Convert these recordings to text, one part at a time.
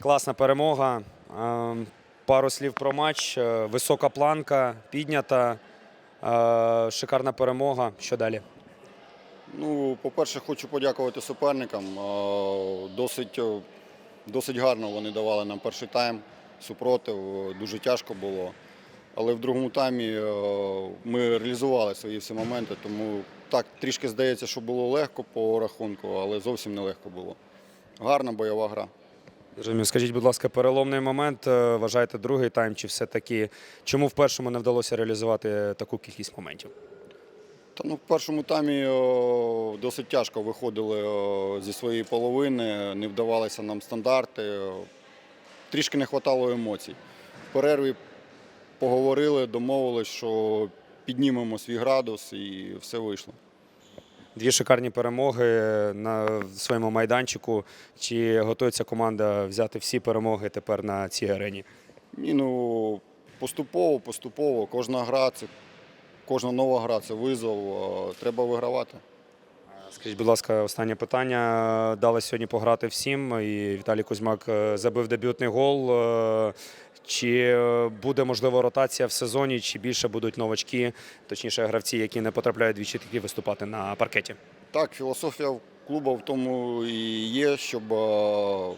Класна перемога. Е, Пару слів про матч. Е, Висока планка, піднята. Е, Шикарна перемога. Що далі? Ну, по-перше, хочу подякувати суперникам. Досить, досить гарно вони давали нам перший тайм. Супротив, дуже тяжко було. Але в другому таймі ми реалізували свої всі моменти, тому так трішки здається, що було легко по рахунку, але зовсім не легко було. Гарна бойова гра. Скажіть, будь ласка, переломний момент. е, Вважаєте другий тайм, чи все-таки чому в першому не вдалося реалізувати таку кількість моментів? Та ну в першому таймі о, досить тяжко виходили о, зі своєї половини, не вдавалися нам стандарти. о, Трішки не вистачало емоцій. В перерві поговорили, домовились, що піднімемо свій градус і все вийшло. Дві шикарні перемоги на своєму майданчику. Чи готується команда взяти всі перемоги тепер на цій арені? Ні, ну поступово, поступово. Кожна гра це кожна нова гра це визов. Треба вигравати. Скажіть, будь ласка, останнє питання. Дали сьогодні пограти всім, і Віталій Кузьмак е, забив дебютний гол. Чи е, буде можливо ротація в сезоні, чи більше будуть новачки, точніше гравці, які не потрапляють двічі таки виступати на паркеті? Так, філософія клубу в тому і є, щоб е,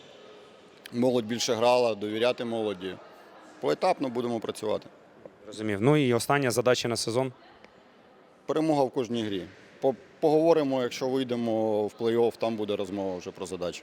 молодь більше грала, довіряти молоді. Поетапно будемо працювати. Розумів. Ну і остання задача на сезон. Перемога в кожній грі. Поговоримо, якщо вийдемо в плей-офф, там буде розмова вже про задачі.